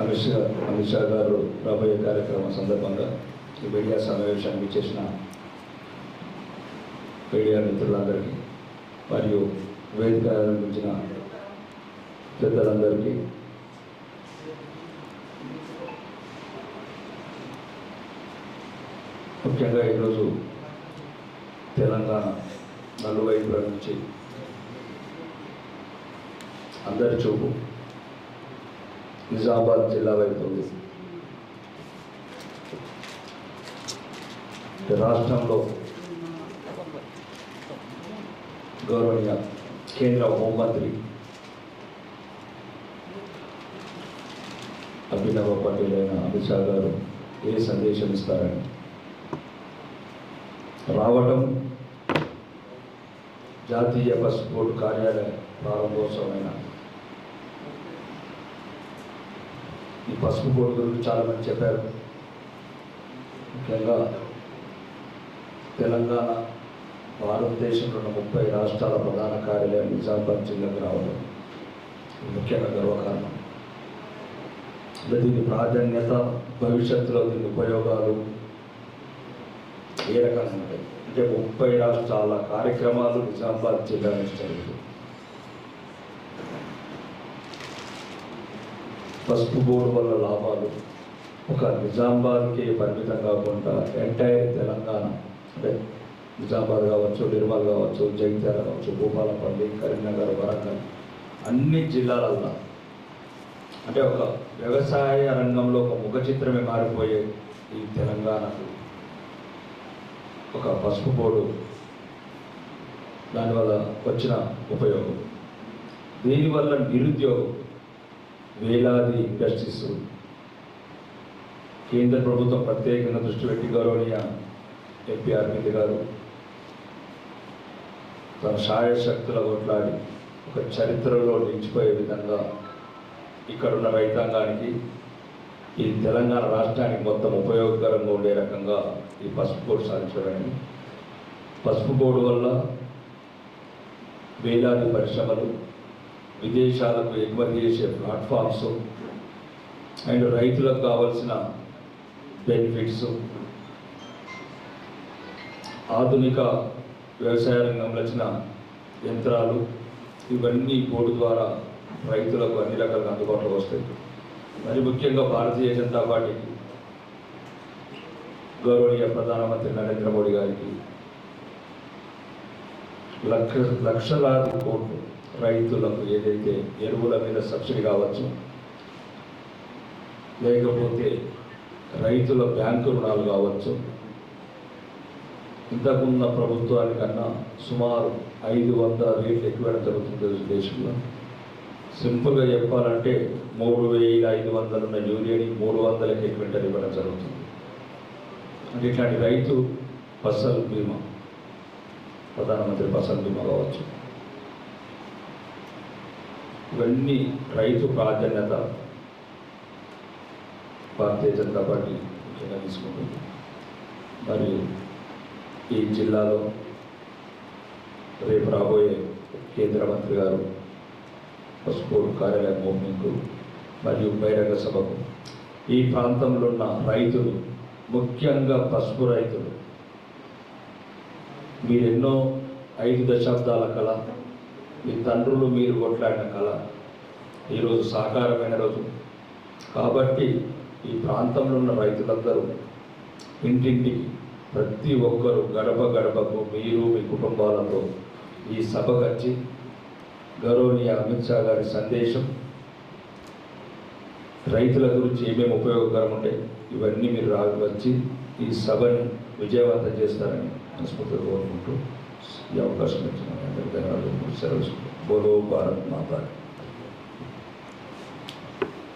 అమిత్ షా అమిత్ షా గారు రాబోయే కార్యక్రమం సందర్భంగా ఈ మీడియా సమావేశానికి చేసిన మీడియా మిత్రులందరికీ మరియు వేదిక ఆరంభించిన పెద్దలందరికీ ముఖ్యంగా ఈరోజు తెలంగాణ నలువైపుల నుంచి అందరి చూపు నిజామాబాద్ జిల్లా వైపు ఉంది. రాష్ట్రంలో గౌరవనీయ కేంద్ర హోంమంత్రి అభినవ పటేల్ అయిన అమిత్ షా గారు ఏ సందేశం ఇస్తారని. రావటం జాతీయ బస్ బోర్డు కార్యాలయ ప్రారంభోత్సవమైన ఈ పసుపు బోర్డు గురించి చాలా మంది చెప్పారు. ముఖ్యంగా తెలంగాణ భారతదేశంలో ఉన్న ముప్పై రాష్ట్రాల ప్రధాన కార్యాలయం నిజామాబాద్ జిల్లాకు రావడం ముఖ్యంగా గర్వకారణం. అంటే దీని ప్రాధాన్యత భవిష్యత్తులో దీని ఉపయోగాలు ఏ రకంగా ఉంటాయి అంటే ముప్పై రాష్ట్రాల కార్యక్రమాలు నిజామాబాద్ జిల్లా నుంచి జరుగుతాయి. పసుపు బోర్డు వల్ల లాభాలు. ఒక నిజామాబాద్కి పరిమితం కాకుండా ఎంటైర్ తెలంగాణ అంటే నిజామాబాద్ కావచ్చు నిర్మల్ కావచ్చు జగిత్యాల కావచ్చు భూపాలపల్లి కరీంనగర్ వరంగల్ అన్ని జిల్లాలల్లో అంటే ఒక వ్యవసాయ రంగంలో ఒక ముఖ చిత్రమే మారిపోయే ఈ తెలంగాణకు ఒక పసుపు బోర్డు దానివల్ల వచ్చిన ఉపయోగం. దీనివల్ల నిరుద్యోగం. వేలాది ఇండస్ట్రీస్ కేంద్ర ప్రభుత్వం ప్రత్యేకంగా దృష్టి పెట్టి గౌరవనీయ ఎంపీ అరవింద్ గారు తన శాయశక్తుల కొట్లాడి ఒక చరిత్రలో నిలిచిపోయే విధంగా ఇక్కడున్న రైతాంగానికి ఈ తెలంగాణ రాష్ట్రానికి మొత్తం ఉపయోగకరంగా ఉండే రకంగా ఈ పసుపు బోర్డు సాధించడానికి పసుపు బోర్డు వల్ల వేలాది పరిశ్రమలు విదేశాలకు ఎగుమతి చేసే ప్లాట్ఫామ్స్ అండ్ రైతులకు కావాల్సిన బెనిఫిట్స్ ఆధునిక వ్యవసాయ రంగంలో వచ్చిన యంత్రాలు ఇవన్నీ బోర్డు ద్వారా రైతులకు అన్ని రకాలుగా అందుబాటులో వస్తాయి. మరి ముఖ్యంగా భారతీయ జనతా పార్టీకి గౌరవనీయ ప్రధానమంత్రి నరేంద్ర మోడీ గారికి లక్ష లక్షలాది కోట్లు రైతులకు ఏదైతే ఎరువుల మీద సబ్సిడీ కావచ్చు లేకపోతే రైతుల బ్యాంకు రుణాలు కావచ్చు ఇంతకున్న ప్రభుత్వానికన్నా సుమారు ఐదు వందల రేట్లు ఎక్కువ జరుగుతుంది దేశంలో. సింపుల్గా చెప్పాలంటే మూడు వేల ఐదు వందలు ఉన్న యూరియాని మూడు వందలకి క్వింటల్ ఇవ్వడం జరుగుతుంది. అంటే ఇట్లాంటి రైతు ఫసల్ బీమా ప్రధానమంత్రి ఫసల్ బీమా కావచ్చు. ఇవన్నీ రైతు ప్రాధాన్యత భారతీయ జనతా పార్టీ ముఖ్యంగా తీసుకుంటుంది. మరియు ఈ జిల్లాలో రేపు రాబోయే కేంద్ర మంత్రి గారు పసుపు కార్యాలయ ఓపెనింగ్కు మరియు బహిరంగ సభకు ఈ ప్రాంతంలో ఉన్న రైతులు ముఖ్యంగా పసుపు రైతులు మీరెన్నో ఐదు దశాబ్దాల కళ మీ తండ్రులు మీరు కొట్లాడిన కళ ఈరోజు సాకారమైన రోజు. కాబట్టి ఈ ప్రాంతంలో ఉన్న రైతులందరూ ఇంటింటికి ప్రతి ఒక్కరు గడప గడపకు మీరు మీ కుటుంబాలతో ఈ సభకు వచ్చి గౌరవనీయ అమిత్ షా గారి సందేశం రైతుల గురించి ఏమేమి ఉపయోగకరం ఉంటాయి ఇవన్నీ మీరు రా వచ్చి ఈ సభని విజయవంతం చేస్తారని మనస్ఫూర్తిగా కోరుకుంటూ या अवकाश में तुम्हारे अंदर बोलो भारत माता